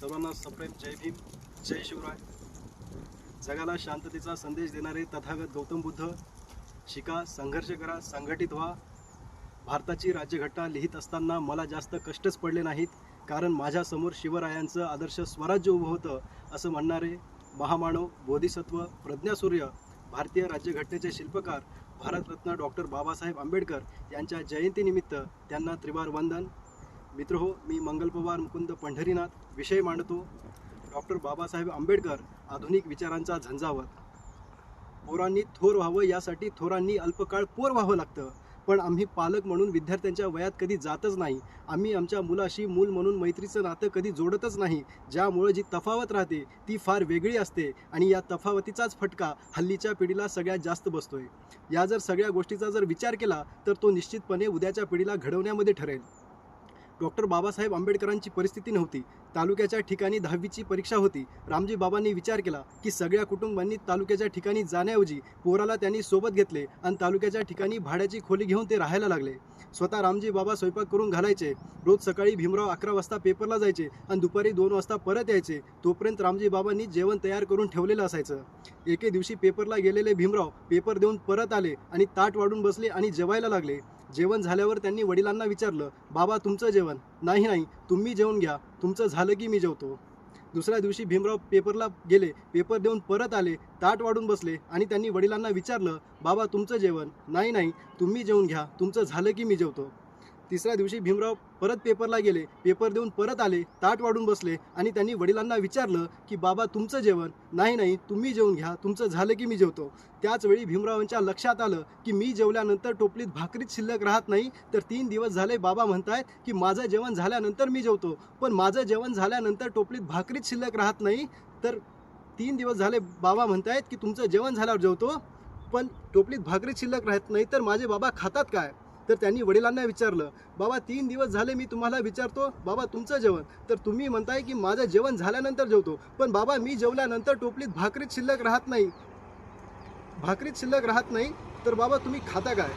सर्वांना सप्रेम. जय भीम. जय शिवराय. जगाला शांततेचा संदेश देणारे तथागत गौतम बुद्ध. शिका संघर्ष करा संघटित व्हा. भारताची राज्यघटना लिहित असताना मला जास्त कष्टच पडले नाहीत कारण माझ्यासमोर शिवरायांचं आदर्श स्वराज्य उभं होतं असं म्हणणारे महामानव बोधिसत्व प्रज्ञासूर्य भारतीय राज्यघटनेचे शिल्पकार भारतरत्न डॉक्टर बाबासाहेब आंबेडकर यांच्या जयंतीनिमित्त त्यांना त्रिवार वंदन. मित्र हो मी मंगल पवार मुकुंद पंढरीनाथ विषय मांडतो. डॉक्टर बाबासाहेब आंबेडकर आधुनिक विचारांचा झंझावत. पोरांनी थोर व्हावं यासाठी थोरांनी अल्पकाळ पोर व्हावं लागतं. पण आम्ही पालक म्हणून विद्यार्थ्यांच्या वयात कधी जातच नाही. आम्ही आमच्या मुलाशी मूल म्हणून मैत्रीचं नातं कधी जोडतच नाही. ज्यामुळे जी तफावत राहते ती फार वेगळी असते आणि या तफावतीचाच फटका हल्लीच्या पिढीला सगळ्यात जास्त बसतोय. या जर सगळ्या गोष्टीचा जर विचार केला तर तो निश्चितपणे उद्याच्या पिढीला घडवण्यामध्ये ठरेल. डॉक्टर बाबासाहेब आंबेडकरांची परिस्थिती नव्हती. तालुक्याच्या ठिकाणी दहावीची परीक्षा होती. रामजी बाबांनी विचार केला की सगळ्या कुटुंबांनी तालुक्याच्या ठिकाणी जाण्याऐवजी पोराला त्यांनी सोबत घेतले आणि तालुक्याच्या ठिकाणी भाड्याची खोली घेऊन ते राहायला लागले. स्वतः रामजी बाबा स्वयंपाक करून घालायचे. रोज सकाळी भीमराव अकरा वाजता पेपरला जायचे आणि दुपारी दोन वाजता परत यायचे. तोपर्यंत रामजी बाबांनी जेवण तयार करून ठेवलेलं असायचं. एके दिवशी पेपरला गेलेले भीमराव पेपर देऊन परत आले आणि ताट वाढून बसले आणि जेवायला लागले. जेवण झाल्यावर त्यांनी वडिलांना विचारलं बाबा तुमचं जेवण? नाही नाही तुम्ही जेवून घ्या. तुमचं झालं की मी जेवतो. दुसऱ्या दिवशी भीमराव पेपरला गेले. पेपर देऊन परत आले. ताट वाढून बसले आणि त्यांनी वडिलांना विचारलं बाबा तुमचं जेवण? नाही नाही तुम्ही जेवून घ्या. तुमचं झालं की मी जेवतो. तिसऱ्या दिवशी भीमराव परत पेपरला गेले. पेपर देऊन परत आले ताट वाढून बसले आणि त्यांनी वडिलांना विचारलं की बाबा तुमचं जेवण? नाही नाही तुम्ही जेवून घ्या. तुमचं झालं की मी जेवतो. त्याचवेळी भीमरावांच्या लक्षात आलं की मी जेवल्यानंतर टोपलीत भाकरीत शिल्लक राहत नाही. तर तीन दिवस झाले बाबा म्हणतायत की माझं जेवण झाल्यानंतर मी जेवतो. पण माझं जेवण झाल्यानंतर टोपलीत भाकरीत शिल्लक राहत नाही. तर तीन दिवस झाले बाबा म्हणतायत की तुमचं जेवण झाल्यावर जेवतो. पण टोपलीत भाकरीत शिल्लक राहत नाही. तर माझे बाबा खातात काय? तर त्यांनी वडिलांना विचारलं बाबा तीन दिवस झाले मी तुम्हाला विचारतो बाबा तुमचं जेवण. तर तुम्ही म्हणताय की माझं जेवण झाल्यानंतर जेवतो पण बाबा मी जेवल्यानंतर टोपलीत भाकरीत शिल्लक राहत नाही. भाकरीत शिल्लक राहत नाही तर बाबा तुम्ही खाता काय?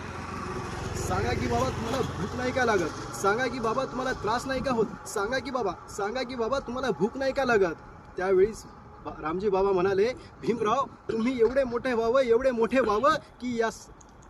सांगा की बाबा तुम्हाला भूक नाही का लागत? सांगा की बाबा तुम्हाला त्रास नाही का होत? सांगा की बाबा सांगा की बाबा तुम्हाला भूक नाही का लागत? त्यावेळीस बा- रामजी बाबा म्हणाले भीमराव तुम्ही एवढे मोठे व्हावं एवढे मोठे व्हावं की या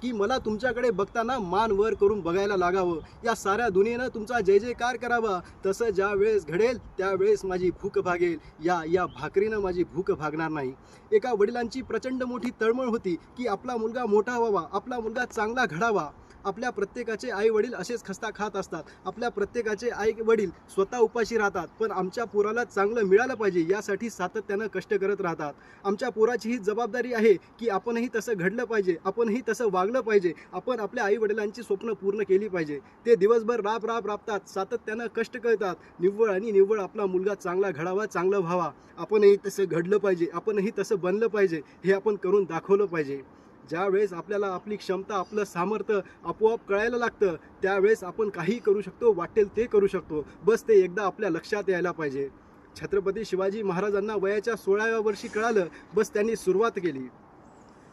की मला तुमच्याकडे बघताना मान वर करून बघायला लागावं. या साऱ्या दुनियेनं तुमचा जय जयकार करावा. तसं ज्या वेळेस घडेल त्यावेळेस माझी भूक भागेल. या या भाकरीनं माझी भूक भागणार नाही. एका वडिलांची प्रचंड मोठी तळमळ होती की आपला मुलगा मोठा व्हावा आपला मुलगा चांगला घडावा. आपल्या प्रत्येकाचे आई वडील असेच खस्ता खात असतात. आपल्या प्रत्येकाचे आई वडील स्वतः उपाशी राहतात. पण आमच्या पोराला चांगलं मिळालं पाहिजे यासाठी सातत्यानं कष्ट करत राहतात. आमच्या पोराची ही जबाबदारी आहे की आपणही तसं घडलं पाहिजे आपणही तसं वागलं पाहिजे आपण आपल्या आई वडिलांची स्वप्न पूर्ण केली पाहिजे. ते दिवसभर राब राब राबतात सातत्यानं कष्ट करतात. निव्वळ आणि निव्वळ आपला मुलगा चांगला घडावा चांगलं व्हावा. आपणही तसं घडलं पाहिजे आपणही तसं बनलं पाहिजे हे आपण करून दाखवलं पाहिजे. ज्यावेळेस आपल्याला आपली क्षमता आपलं सामर्थ्य आपोआप कळायला लागतं त्यावेळेस आपण काही करू शकतो वाटेल ते करू शकतो. बस ते एकदा आपल्या लक्षात यायला पाहिजे. छत्रपती शिवाजी महाराजांना वयाच्या सोळाव्या वर्षी कळालं बस त्यांनी सुरुवात केली.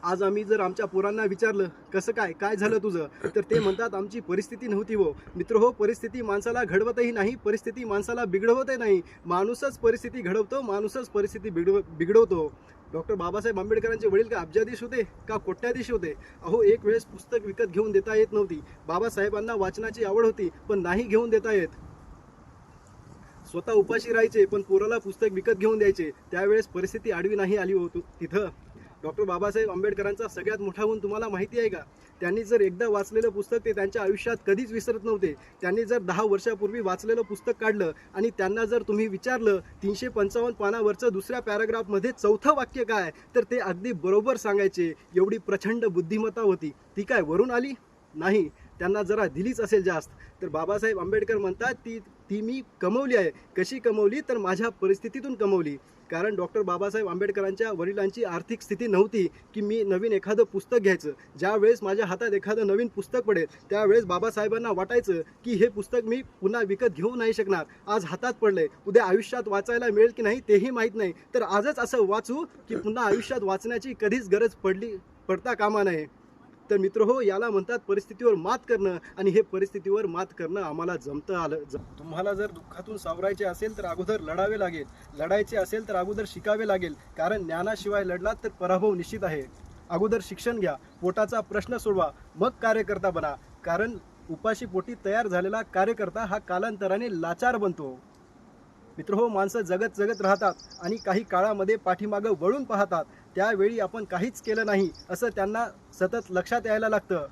आज आम्ही जर आमच्या पोरांना विचारलं कसं काय काय झालं तुझं? तर ते म्हणतात आमची परिस्थिती नव्हती हो. मित्र हो परिस्थिती माणसाला घडवतही नाही परिस्थिती माणसाला बिघडवतही नाही. माणूसच परिस्थिती घडवतो माणूसच परिस्थिती बिघडव बिघडवतो. डॉक्टर बाबासाहेब आंबेडकरांचे वडील का अब्जाधीश होते का कोट्याधीश होते? अहो एक वेळेस पुस्तक विकत घेऊन देता येत नव्हती. बाबासाहेबांना वाचनाची आवड होती पण नाही घेऊन देता येत. स्वतः उपाशी राहायचे पण पोराला पुस्तक विकत घेऊन द्यायचे. त्यावेळेस परिस्थिती आडवी नाही आली होती तिथं. डॉक्टर बाबासाहेब आंबेडकरांचा सगळ्यात मोठा गुण तुम्हाला माहिती आहे का? त्यांनी जर एकदा वाचलेलं पुस्तक ते त्यांच्या आयुष्यात कधीच विसरत नव्हते. त्यांनी जर दहा वर्षापूर्वी वाचलेलं पुस्तक काढलं आणि त्यांना जर तुम्ही विचारलं तीनशे पंचावन्न पानावरचं दुसऱ्या पॅराग्राफमध्ये चौथं वाक्य काय? तर ते अगदी बरोबर सांगायचे. एवढी प्रचंड बुद्धिमत्ता होती. ती काय वरून आली? नाही. त्यांना जरा दिलीच असेल जास्त. तर बाबासाहेब आंबेडकर म्हणतात ती ती मी कमवली आहे. कशी कमवली? तर माझ्या परिस्थितीतून कमवली. कारण डॉक्टर बाबासाहेब आंबेडकरांच्या वडिलांची आर्थिक स्थिती नव्हती की मी नवीन एखादं पुस्तक घ्यायचं. ज्यावेळेस माझ्या हातात एखादं नवीन पुस्तक पडेल त्यावेळेस बाबासाहेबांना वाटायचं की हे पुस्तक मी पुन्हा विकत घेऊ नाही शकणार. आज हातात पडलंय. उद्या आयुष्यात वाचायला मिळेल की नाही तेही माहीत नाही. तर आजच असं वाचू की पुन्हा आयुष्यात वाचण्याची कधीच गरज पडली पडता कामा नये. तर मित्र हो याला म्हणतात परिस्थितीवर मात करणं आणि हे परिस्थितीवर मात करणं आम्हाला जमतं आलं तुम्हाला जर दुःखातून सावरायचे असेल तर अगोदर लढावे लागेल. लढायचे असेल तर अगोदर शिकावे लागेल. कारण ज्ञानाशिवाय लढलात तर पराभव निश्चित आहे. अगोदर शिक्षण घ्या पोटाचा प्रश्न सोडवा मग कार्यकर्ता बना. कारण उपाशी पोटी तयार झालेला कार्यकर्ता हा कालांतराने लाचार बनतो. मित्र हो माणसं जगत जगत राहतात आणि काही काळामध्ये पाठीमागं वळून पाहतात. त्यावेळी आपण काहीच केलं नाही असं त्यांना सतत लक्षात यायला लागतं.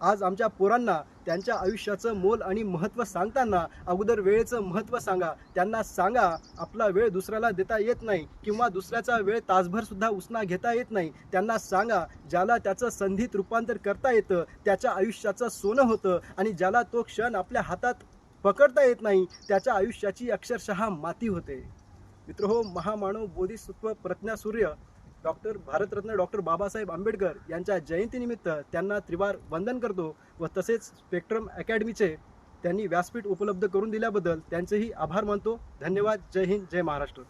आज आमच्या पोरांना त्यांच्या आयुष्याचं मोल आणि महत्त्व सांगताना अगोदर वेळेचं महत्त्व सांगा. त्यांना सांगा आपला वेळ दुसऱ्याला देता येत नाही किंवा दुसऱ्याचा वेळ तासभर सुद्धा उसना घेता येत नाही. त्यांना सांगा ज्याला त्याचं संधीत रूपांतर करता येतं त्याच्या आयुष्याचं सोनं होतं आणि ज्याला तो क्षण आपल्या हातात पकडता येत नाही त्याच्या आयुष्याची अक्षरशः माती होते. मित्र हो महामानव बोधिसत्व प्रज्ञासूर्य डॉक्टर भारतरत्न डॉक्टर बाबासाहेब आंबेडकर यांच्या जयंतीनिमित्त त्यांना त्रिवार वंदन करतो व तसेच स्पेक्ट्रम अकॅडमीचे त्यांनी व्यासपीठ उपलब्ध करून दिल्याबद्दल त्यांचेही आभार मानतो. धन्यवाद. जय हिंद. जय महाराष्ट्र.